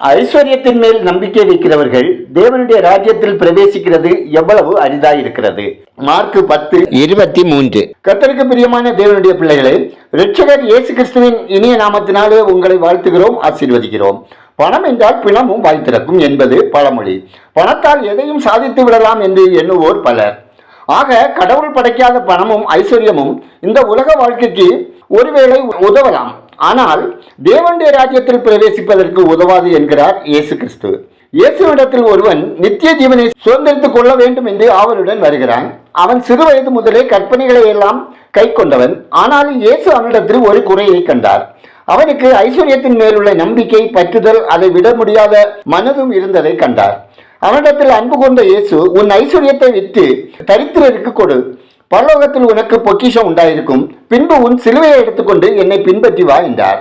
ஐஸ்வர்யத்தின் மேல் நம்பிக்கை வைக்கிறவர்கள் தேவனுடைய ராஜ்யத்தில் பிரவேசிக்கிறது எவ்வளவு அரிதாய் இருக்கிறது மார்க் பத்து. இருபத்தி மூன்று. கத்தருக்கு பிரியமான தேவனுடைய பிள்ளைகளே இரட்சகர் இயேசு கிறிஸ்துவின் இனிய நாமத்தினாலே உங்களை வாழ்த்துகிறோம் ஆசீர்வதிக்கிறோம். பணம் என்றால் பிணமும் வாய் திறக்கும் என்பது பழமொழி. பணத்தால் எதையும் சாதித்து விடலாம் என்று எண்ணுவோர் பலர். ஆக கடவுள் படைக்காத பணமும் ஐஸ்வர்யமும் இந்த உலக வாழ்க்கைக்கு ஒருவேளை உதவலாம். ஆனால் தேவனுடைய ராஜ்யத்தில் பிரவேசிப்பதற்கு உதவாது என்கிறார் இயேசு கிறிஸ்து. இயேசுவிடத்தில் ஒருவன் நித்திய ஜீவனை சுதந்திரித்துக் கொள்ள வேண்டும் என்று ஆவலுடன் வருகிறான். அவன் சிறு வயது முதலே கற்பனைகளை எல்லாம் கை கொண்டவன். ஆனால் இயேசு அவனிடத்தில் ஒரு குறையை கண்டார். அவனுக்கு ஐஸ்வர்யத்தின் மேலுள்ள நம்பிக்கை பற்றுதல் அதை விட முடியாத மனதும் இருந்ததை கண்டார். அவனிடத்தில் அன்பு கொண்ட இயேசு உன் ஐஸ்வர்யத்தை விற்று தரித்திரருக்கு கொடு. பரலோகத்தில் உனக்கு பொக்கிஷம் உண்டாயிருக்கும். பின்பு உன் சிலுவையை எடுத்துக்கொண்டு என்னை பின்பற்றி வா என்றார்.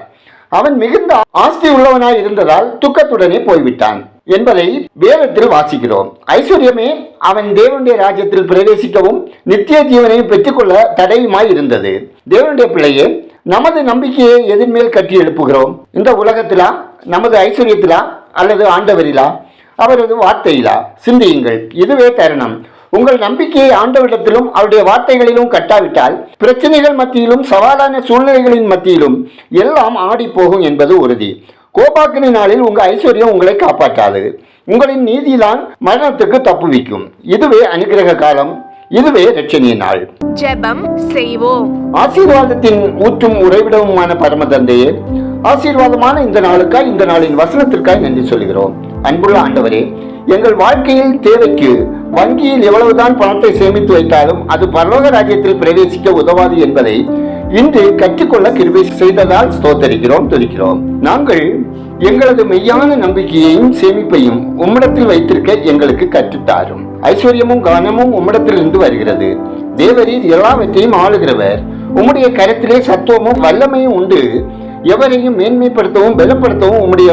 அவன் மிகுந்த ஆஸ்தி உள்ளவனாய் இருந்ததால் துக்கத்துடனே போய்விட்டான் என்பதை வேதத்தில் வாசிக்கிறோம். ஐஸ்வர்யமே அவன் தேவனுடைய ராஜ்யத்தில் பிரவேசிக்கவும் நித்திய ஜீவனையும் பெற்றுக்கொள்ள தடையுமாய் இருந்தது. தேவனுடைய பிள்ளையே நமது நம்பிக்கையை எதிர்மேல் மேல் கட்டி எழுப்புகிறோம்? இந்த உலகத்திலா? நமது ஐஸ்வர்யத்திலா? அல்லது ஆண்டவரிலா? அவரது வார்த்தையிலா? சிந்தியுங்கள். இதுவே தருணம். உங்கள் நம்பிக்கையை ஆண்டவரிடத்திலும் அவருடைய வார்த்தைகளிலும் கட்டாவிட்டால் பிரச்சனைகள் மத்தியிலும் சவாலான சூழ்நிலைகளின் மத்தியிலும் எல்லாம் ஆடி போகும் என்பது உறுதி. கோபாக்கினி நாளில் உங்கள் ஐஸ்வர்யம் உங்களை காப்பாற்றாது. உங்களின் நீதிதான் மரணத்துக்கு தப்புவிக்கும் இதுவே அனுகிரக காலம். இதுவே ரட்சணிய நாள். ஜெபம் செய்வோம். ஆசீர்வாதத்தின் ஊற்றும் உறைவிடவுமான பரம தந்தையே ஆசீர்வாதமான இந்த நாளுக்காய் இந்த நாளின் வசனத்திற்காய் நன்றி சொல்கிறோம் அன்புள்ள ஆண்டவரே எங்கள் வாழ்க்கையில் தேவைக்கு வங்கியில் எவ்வளவுதான் பணத்தை சேமித்து வைத்தாலும் அது பரலோக ராஜ்யத்தில் பிரவேசிக்க உதவாது என்பதை இன்று கற்றுக்கொள்ள கிருபை செய்ததால் ஸ்தோத்தரிக்கிறோம் துதிக்கிறோம். நாங்கள் எங்களது மெய்யான நம்பிக்கையையும் சேமிப்பையும் உம்மிடத்தில் வைத்திருக்க எங்களுக்கு கற்றுத்தாரும். ஐஸ்வர்யமும் கவனமும் உம்மிடத்திலிருந்து வருகிறது. தேவரீர் எல்லாவற்றையும் ஆளுகிறவர். உம்முடைய கருத்திலே சத்துவமும் வல்லமையும் உண்டு. எவரையும் மேன்மைப்படுத்தவும் பலப்படுத்தவும் உம்முடைய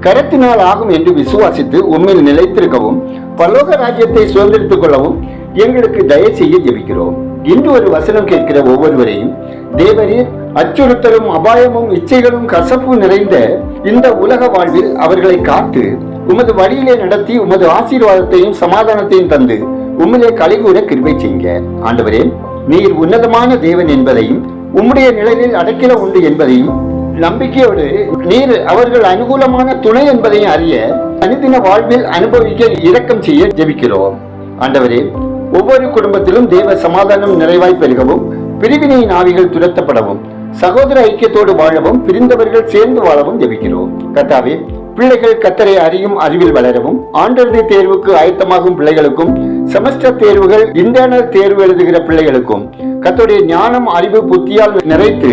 கரத்தினால் ஆகும் என்று விசுவாசித்து உண்மையில் நிலைத்திருக்கவும் பரலோக ராஜ்யத்தை சுதந்திரித்துக் கொள்ளவும் எங்களுக்கு தயவு செய்ய ஜெபிக்கிறோம். இன்று ஒரு வசனம் கேட்கிற ஒவ்வொருவரையும் தேவரீர் அச்சுறுத்தலும் அபாயமும் இச்சைகளும் கசப்பும் நிறைந்த இந்த உலக வாழ்வில் அவர்களை காத்து உமது வழியிலே நடத்தி உமது ஆசீர்வாதத்தையும் சமாதானத்தையும் தந்து உம்மிலே கலைகூற கிருபை செய்ய ஆண்டவரே நீர் உன்னதமான தேவன் என்பதையும் உம்முடைய நிழலில் அடைக்கல உண்டு என்பதையும் நம்பிக்கையோடு நீர் அவர்கள் அனுகூலமான துணை என்பதையும் அறிய தனித்தின வாழ்வில் அனுபவிக்க இரக்கம் செய்ய ஜெபிக்கிறோம். ஆண்டவரே ஒவ்வொரு குடும்பத்திலும் தேவ சமாதானம் நிறைவாய் பெருகவும் பிரிவினையின் ஆவிகள் துரத்தப்படவும் சகோதர ஐக்கியத்தோடு வாழவும் பிரிந்தவர்கள் சேர்ந்து வாழவும் ஜெபிக்கிறோம். கத்தாவே பிள்ளைகள் கத்தரை அறியும் அறிவில் வளரவும் ஆண்டவருடைய தேர்வுக்கு ஆயத்தமாகும் பிள்ளைகளுக்கும் செமஸ்டர் தேர்வுகள் இன்டர்னல் தேர்வு எழுதுகிற பிள்ளைகளுக்கும் கத்தோடைய ஞானம் அறிவு புத்தியால் நிறைத்து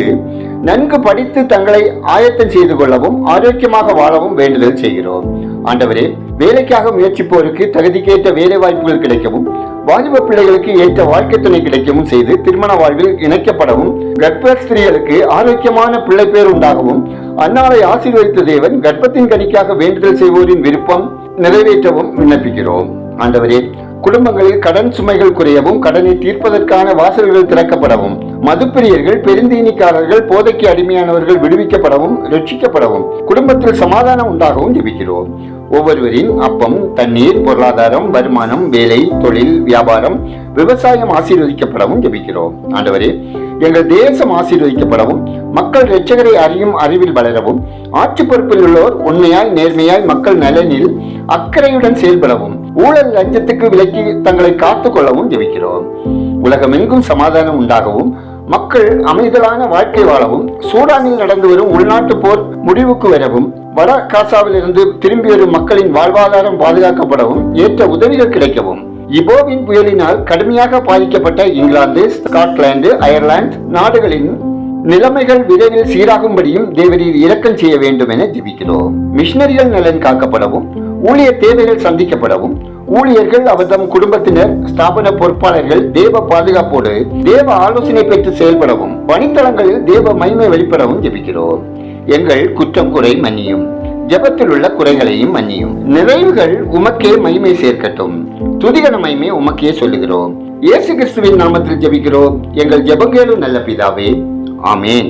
நன்கு படித்து தங்களை ஆயத்தம் செய்து கொள்ளவும் ஆரோக்கியமாக வாழவும் வேண்டுதல் செய்கிறோம். ஆண்டவரே வேலைக்காக முயற்சிப்போருக்கு தகுதிக்கேற்ற வேலை வாய்ப்புகள் கிடைக்கவும் வாலிப பிள்ளைகளுக்கு ஏற்ற வாழ்க்கை துணை கிடைக்கவும் செய்து திருமண வாழ்வில் இணைக்கப்படவும் கர்ப்ப ஸ்திரீகளுக்கு ஆரோக்கியமான பிள்ளை பேர் உண்டாகவும் அன்னாரை ஆசீர்வதித்த தேவன் கர்ப்பத்தின் கனிக்காக வேண்டுதல் செய்வோரின் விருப்பம் நிறைவேற்றவும் விண்ணப்பிக்கிறோம். ஆண்டவரே குடும்பங்களில் கடன் சுமைகள் குறையவும் கடனை தீர்ப்பதற்கான வாசல்கள் திறக்கப்படவும் மதுப்பிரியர்கள் பெருந்தீனிக்காரர்கள் போதைக்கு அடிமையானவர்கள் விடுவிக்கப்படவும் ரட்சிக்கப்படவும் குடும்பத்தில் சமாதானம் உண்டாகவும் ஜெபிக்கிறோம். ஒவ்வொருவரின் அப்பம் தண்ணீர் பொருளாதாரம் வருமானம் வேலை தொழில் வியாபாரம் விவசாயம் ஆசீர்வதிக்கப்படவும் ஜெபிக்கிறோம். ஆண்டவரே எங்கள் தேசம் ஆசீர்வதிக்கப்படவும் மக்கள் இரட்சகரை அறியும் அறிவில் வளரவும் ஆட்சி பொறுப்பில் உள்ளோர் உண்மையாய் நேர்மையாய் மக்கள் நலனில் அக்கறையுடன் செயல்படவும் ஊழல் லஞ்சத்துக்கு விலக்கி தங்களை காத்துக் கொள்ளவும் ஜெபிக்கிறோம். உலகமெங்கும் சமாதானம் உண்டாகவும் மக்கள் அமைதலான வாழ்க்கை வாழவும் சூடானில் நடந்து வரும் உள்நாட்டு போர் முடிவுக்கு வரவும் வட காசாவிலிருந்து திரும்பி வரும் மக்களின் வாழ்வாதாரம் பாதுகாக்கப்படவும் ஏற்ற உதவிகள் கிடைக்கவும். இபோவின் புயலினால் கடுமையாக பாதிக்கப்பட்ட இங்கிலாந்து ஸ்காட்லாந்து அயர்லாந்து நாடுகளின் நிலைமைகள் விரைவில் சீராகும்படியும் தேவரீர் இரக்கம் செய்ய வேண்டும் என ஜெபிக்கிறோம். மிஷினரிகள் நலன் காக்கப்படவும் ஊழியர் தேவைகள் சந்திக்கப்படவும் ஊழியர்கள் அவர்தம் குடும்பத்தினர் ஸ்தாபன பொறுப்பாளர்கள் தேவ பாதுகாப்போடு தேவ ஆலோசனை பெற்று செயல்படவும் பணித்தளங்களில் தேவ மகிமை வெளிப்படவும் ஜெபிக்கிறோம். எங்கள் குற்றம் குறை மன்னியும் ஜெபத்தில் உள்ள குறைகளையும் மன்னியும். நிறைவுகள் உமக்கே மகிமை சேர்க்கட்டும். துதிகன மகிமை உமக்கே சொல்லுகிறோம். இயேசு கிறிஸ்துவின் நாமத்தில் ஜெபிக்கிறோம். எங்கள் ஜெபங்கேடும் நல்ல பிதாவே. ஆமேன்.